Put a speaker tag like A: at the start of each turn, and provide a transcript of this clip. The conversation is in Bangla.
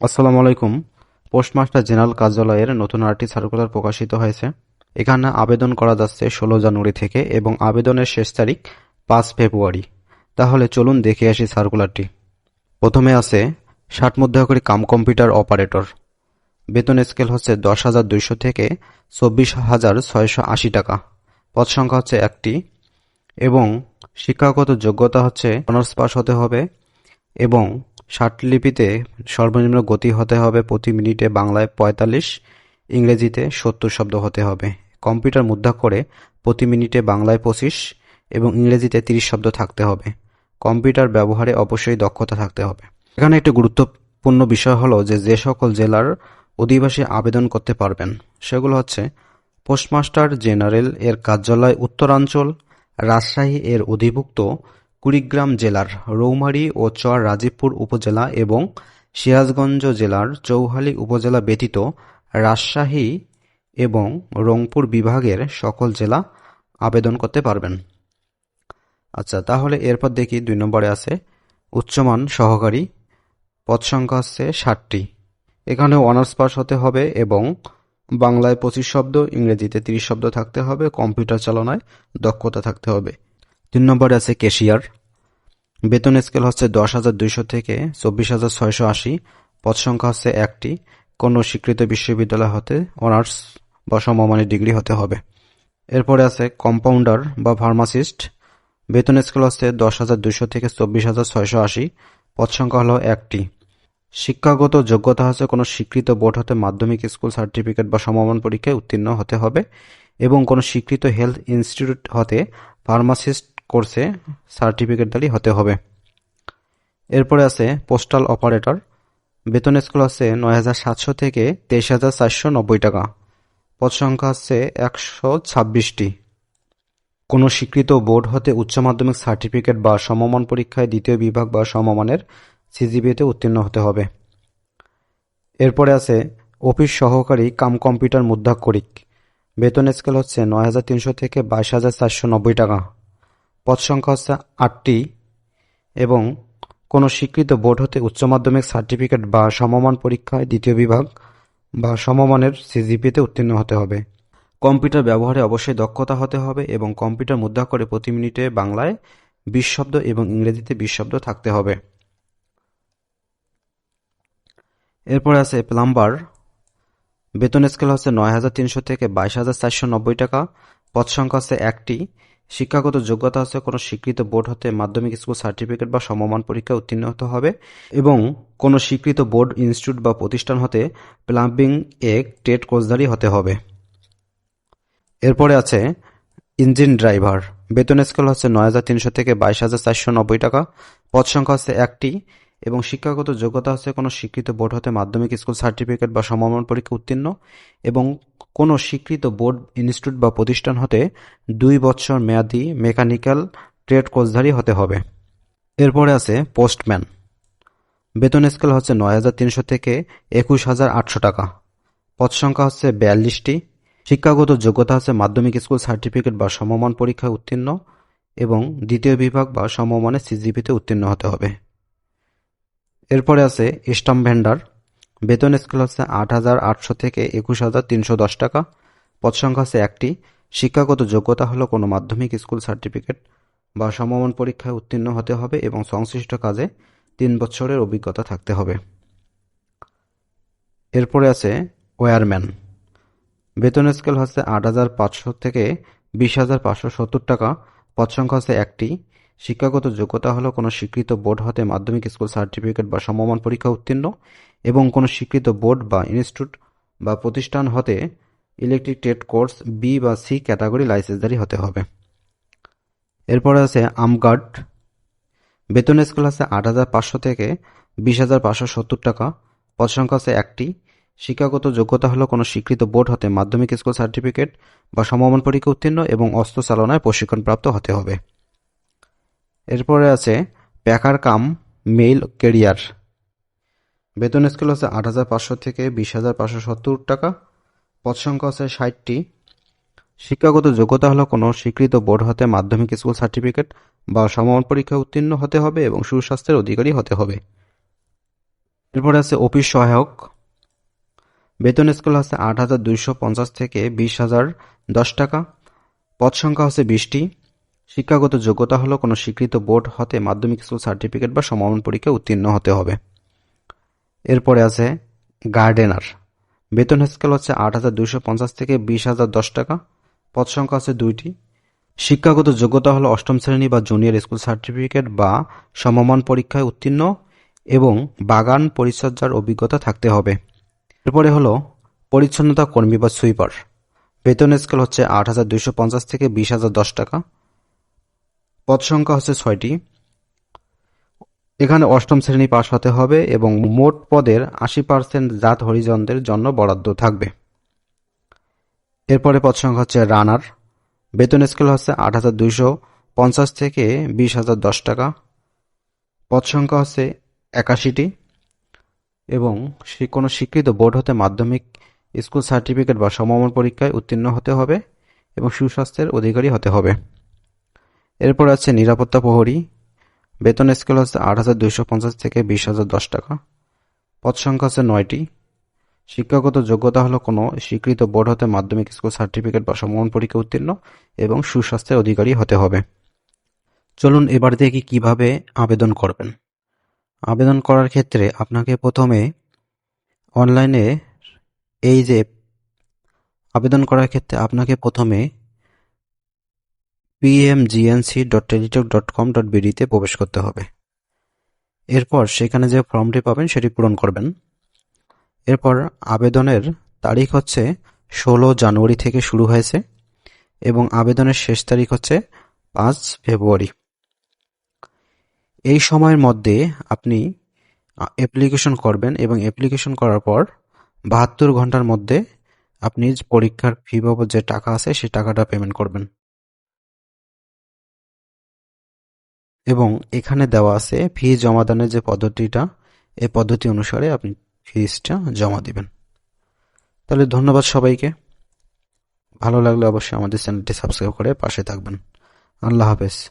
A: আসসালামু আলাইকুম। পোস্টমাস্টার জেনারেল কার্যালয়ের নতুন আরটি সার্কুলার প্রকাশিত হয়েছে। এখানে আবেদন করা যাচ্ছে ষোলো জানুয়ারি থেকে এবং আবেদনের শেষ তারিখ পাঁচ ফেব্রুয়ারি। তাহলে চলুন দেখে আসি সার্কুলারটি। প্রথমে আছে ষাট মধ্যকরী কাম কম্পিউটার অপারেটর। বেতন স্কেল হচ্ছে দশ হাজার দুইশো থেকে চব্বিশ হাজার ছয়শো আশি টাকা। পদ সংখ্যা হচ্ছে একটি এবং শিক্ষাগত যোগ্যতা হচ্ছে অনার্স পাস হতে হবে এবং লিপিতে সর্বনিম্ন গতি হতে হবে প্রতি মিনিটে বাংলায় পঁয়তাল্লিশ, ইংরেজিতে সত্তর শব্দ হতে হবে। কম্পিউটার মুদ্রা করে প্রতি মিনিটে বাংলায় পঁচিশ এবং ইংরেজিতে তিরিশ শব্দ থাকতে হবে। কম্পিউটার ব্যবহারে অবশ্যই দক্ষতা থাকতে হবে। এখানে একটি গুরুত্বপূর্ণ বিষয় হলো যে যে সকল জেলার অধিবাসী আবেদন করতে পারবেন, সেগুলো হচ্ছে পোস্টমাস্টার জেনারেল এর কার্যালয়, উত্তরাঞ্চল, রাজশাহী এর অধিভুক্ত কুড়িগ্রাম জেলার রৌমারী ও চর রাজীবপুর উপজেলা এবং সিরাজগঞ্জ জেলার চৌহালি উপজেলা ব্যতীত রাজশাহী এবং রংপুর বিভাগের সকল জেলা আবেদন করতে পারবেন। আচ্ছা তাহলে এরপর দেখি দুই নম্বরে আছে উচ্চমান সহকারী। পদ সংখ্যা হচ্ছে ষাটটি। এখানে অনার্স পাস হতে হবে এবং বাংলায় পঁচিশ শব্দ, ইংরেজিতে তিরিশ শব্দ থাকতে হবে, কম্পিউটার চালনায় দক্ষতা থাকতে হবে। তিন নম্বরে আছে কেশিয়ার। বেতন স্কেল হচ্ছে দশ হাজার দুইশো থেকে চব্বিশ হাজার ছয়শো আশি, পদ সংখ্যা হচ্ছে একটি। কোনো স্বীকৃত বিশ্ববিদ্যালয় হতে অনার্স বা সমমানের ডিগ্রি হতে হবে। এরপরে আছে কম্পাউন্ডার বা ফার্মাসিস্ট। বেতন স্কেল হচ্ছে দশ হাজার দুইশো থেকে চব্বিশ হাজার ছয়শো আশি, পদ সংখ্যা হলো একটি। শিক্ষাগত যোগ্যতা হচ্ছে কোনো স্বীকৃত বোর্ড হতে মাধ্যমিক স্কুল সার্টিফিকেট বা সমমান পরীক্ষায় উত্তীর্ণ হতে হবে এবং কোনো স্বীকৃত হেলথ ইনস্টিটিউট হতে ফার্মাসিস্ট কোর্সে সার্টিফিকেটধারী হতে হবে। এরপরে আছে পোস্টাল অপারেটর বেতন স্কুল আছে নয় হাজার সাতশো থেকে তেইশ হাজার চারশো নব্বই টাকা। পদ সংখ্যা হচ্ছে একশো ছাব্বিশটি। কোনো স্বীকৃত বোর্ড হতে উচ্চ মাধ্যমিক সার্টিফিকেট বা সমমান পরীক্ষায় দ্বিতীয় বিভাগ বা সমমানের সিজিবিতে উত্তীর্ণ হতে হবে। এরপরে আছে অফিস সহকারী কাম কম্পিউটার মুদ্রাক্ষরিক। বেতন স্কেল হচ্ছে নয় হাজার তিনশো থেকে বাইশ হাজার চারশো নব্বই টাকা। পদ সংখ্যা হচ্ছে আটটি এবং কোনো স্বীকৃত বোর্ড হতে উচ্চ মাধ্যমিক সার্টিফিকেট বা সমমান পরীক্ষায় দ্বিতীয় বিভাগ বা সমমানের সিজিপিতে উত্তীর্ণ হতে হবে। কম্পিউটার ব্যবহারে অবশ্যই দক্ষতা হতে হবে এবং কম্পিউটার মুদ্রা করে প্রতি মিনিটে বাংলায় বিশ শব্দ এবং ইংরেজিতে বিশ শব্দ থাকতে হবে। এরপরে আছে প্লাম্বার। বেতন স্কেল হচ্ছে নয় হাজার তিনশো থেকে বাইশ হাজার চারশো নব্বই টাকা। পদ সংখ্যা হচ্ছে একটি শিক্ষাগত যোগ্যতা হচ্ছে কোনো স্বীকৃত বোর্ড হতে মাধ্যমিক স্কুল সার্টিফিকেট বা সমমান পরীক্ষায় উত্তীর্ণ হতে হবে এবং কোনো স্বীকৃত বোর্ড, ইনস্টিটিউট বা প্রতিষ্ঠান হতে প্লাম্বিং এ টেট কোর্সধারী হতে হবে। এরপরে আছে ইঞ্জিন ড্রাইভার। বেতন স্কেল হচ্ছে নয় হাজার তিনশো থেকে বাইশ হাজার চারশো নব্বই টাকা। পদ সংখ্যা হচ্ছে একটি। এবং শিক্ষাগত যোগ্যতা হচ্ছে কোনো স্বীকৃত বোর্ড হতে মাধ্যমিক স্কুল সার্টিফিকেট বা সমমান পরীক্ষা উত্তীর্ণ এবং কোনো স্বীকৃত বোর্ড, ইনস্টিটিউট বা প্রতিষ্ঠান হতে দুই বছর মেয়াদি মেকানিক্যাল ট্রেড কোর্সধারী হতে হবে। এরপরে আছে পোস্টম্যান। বেতন স্কেল হচ্ছে নয় হাজার তিনশো থেকে একুশ হাজার আটশো টাকা। পদ সংখ্যা হচ্ছে বিয়াল্লিশটি। শিক্ষাগত যোগ্যতা হচ্ছে মাধ্যমিক স্কুল সার্টিফিকেট বা সমমান পরীক্ষায় উত্তীর্ণ এবং দ্বিতীয় বিভাগ বা সমমানের সিজিপিতে উত্তীর্ণ হতে হবে। এরপরে আছে স্টাম্প ভেন্ডার। বেতন স্কেল হচ্ছে আট হাজার আটশো থেকে একুশ হাজার তিনশো দশ টাকা। পদ সংখ্যা হচ্ছে একটি। শিক্ষাগত যোগ্যতা হলো কোনো মাধ্যমিক স্কুল সার্টিফিকেট বা সমমান পরীক্ষায় উত্তীর্ণ হতে হবে এবং সংশ্লিষ্ট কাজে তিন বছরের অভিজ্ঞতা থাকতে হবে। এরপরে আছে ওয়ারম্যান। বেতন স্কেল হচ্ছে আট হাজার পাঁচশো থেকে বিশ হাজার পাঁচশো সত্তর টাকা। পদ সংখ্যা হচ্ছে একটি। শিক্ষাগত যোগ্যতা হলো কোনো স্বীকৃত বোর্ড হতে মাধ্যমিক স্কুল সার্টিফিকেট বা সমমান পরীক্ষা উত্তীর্ণ এবং কোনো স্বীকৃত বোর্ড বা ইনস্টিটিউট বা প্রতিষ্ঠান হতে ইলেকট্রিক ট্রেড কোর্স বি বা সি ক্যাটাগরি লাইসেন্সধারী হতে হবে। এরপরে আছে আমগার্ড। বেতন স্কেল আছে আট হাজার পাঁচশো থেকে বিশ হাজার পাঁচশো সত্তর টাকা। পদ সংখ্যা আছে একটি। শিক্ষাগত যোগ্যতা হলো কোনো স্বীকৃত বোর্ড হতে মাধ্যমিক স্কুল সার্টিফিকেট বা সমমান পরীক্ষা উত্তীর্ণ এবং অস্ত্র চালনায় প্রশিক্ষণপ্রাপ্ত হতে হবে। এরপরে আছে প্যাকার কাম, মেইল, কেরিয়ার। বেতন স্কেল আছে আট হাজার পাঁচশো থেকে বিশ হাজার পাঁচশো সত্তর টাকা। পদ সংখ্যা আছে ষাটটি। শিক্ষাগত যোগ্যতা হলো কোনো স্বীকৃত বোর্ড হতে মাধ্যমিক স্কুল সার্টিফিকেট বা সমান পরীক্ষা উত্তীর্ণ হতে হবে এবং সুস্বাস্থ্যের অধিকারী হতে হবে। এরপরে আছে অফিস সহায়ক। বেতন স্কেল আছে আট হাজার দুইশো পঞ্চাশ থেকে বিশ হাজার দশ টাকা। পদ সংখ্যা হচ্ছে বিশটি। শিক্ষাগত যোগ্যতা হলো কোনো স্বীকৃত বোর্ড হতে মাধ্যমিক স্কুল সার্টিফিকেট বা সমাপন পরীক্ষায় উত্তীর্ণ হতে হবে। এরপরে আছে গার্ডেনার। বেতন স্কেল হচ্ছে আট হাজার দুইশো পঞ্চাশ থেকে বিশ হাজার দশ টাকা। পদ সংখ্যা আছে দুইটি। শিক্ষাগত যোগ্যতা হলো অষ্টম শ্রেণি বা জুনিয়র স্কুল সার্টিফিকেট বা সমমান পরীক্ষায় উত্তীর্ণ এবং বাগান পরিচর্যার অভিজ্ঞতা থাকতে হবে। এরপরে হলো পরিচ্ছন্নতা কর্মী বা সুইপার। বেতন স্কেল হচ্ছে আট হাজার দুইশো পঞ্চাশ থেকে বিশ হাজার দশ টাকা। পদ সংখ্যা হচ্ছে ছয়টি। এখানে অষ্টম শ্রেণি পাশ হতে হবে এবং মোট পদের আশি পার্সেন্ট জাত হরিজনদের জন্য বরাদ্দ থাকবে। এরপরে পদ সংখ্যা হচ্ছে রানার। বেতন স্কেল হচ্ছে আট হাজার দুইশো পঞ্চাশ থেকে বিশ হাজার দশ টাকা। পদ সংখ্যা হচ্ছে একাশিটি এবং সে কোনো স্বীকৃত বোর্ড হতে মাধ্যমিক স্কুল সার্টিফিকেট বা সমমান পরীক্ষায় উত্তীর্ণ হতে হবে এবং সুস্বাস্থ্যের অধিকারী হতে হবে। এরপর আছে নিরাপত্তা প্রহরী। বেতন স্কেল হচ্ছে আট হাজার দুইশো পঞ্চাশ থেকে বিশ হাজার দশ টাকা। পদ সংখ্যা হচ্ছে নয়টি। শিক্ষাগত যোগ্যতা হলো কোনো স্বীকৃত বোর্ড হতে মাধ্যমিক স্কুল সার্টিফিকেট বা সমমান পরীক্ষা উত্তীর্ণ এবং সুস্বাস্থ্যের অধিকারী হতে হবে। চলুন এবার দেখি কীভাবে আবেদন করবেন। আবেদন করার ক্ষেত্রে আপনাকে প্রথমে অনলাইনে এই যে আবেদন করার ক্ষেত্রে আপনাকে প্রথমে বিডিতে প্রবেশ করতে হবে। এরপর সেখানে যে ফর্মটি পাবেন সেটি পূরণ করবেন। এরপর আবেদনের তারিখ হচ্ছে ষোলো জানুয়ারি থেকে শুরু হয়েছে এবং আবেদনের শেষ তারিখ হচ্ছে পাঁচ ফেব্রুয়ারি। এই সময়ের মধ্যে আপনি অ্যাপ্লিকেশন করবেন এবং অ্যাপ্লিকেশন করার পর বাহাত্তর ঘণ্টার মধ্যে আপনি পরীক্ষার ফি বাবদ যে টাকা আছে সেই টাকাটা পেমেন্ট করবেন। এবং এখানে দেওয়া আছে ফি জমাদানের যে পদ্ধতিটা, এই পদ্ধতি অনুসারে আপনি ফিজটা জমা দিবেন। তাহলে ধন্যবাদ সবাইকে। ভালো লাগলে অবশ্যই আমাদের চ্যানেলটি সাবস্ক্রাইব করে পাশে থাকবেন। আল্লাহ হাফেজ।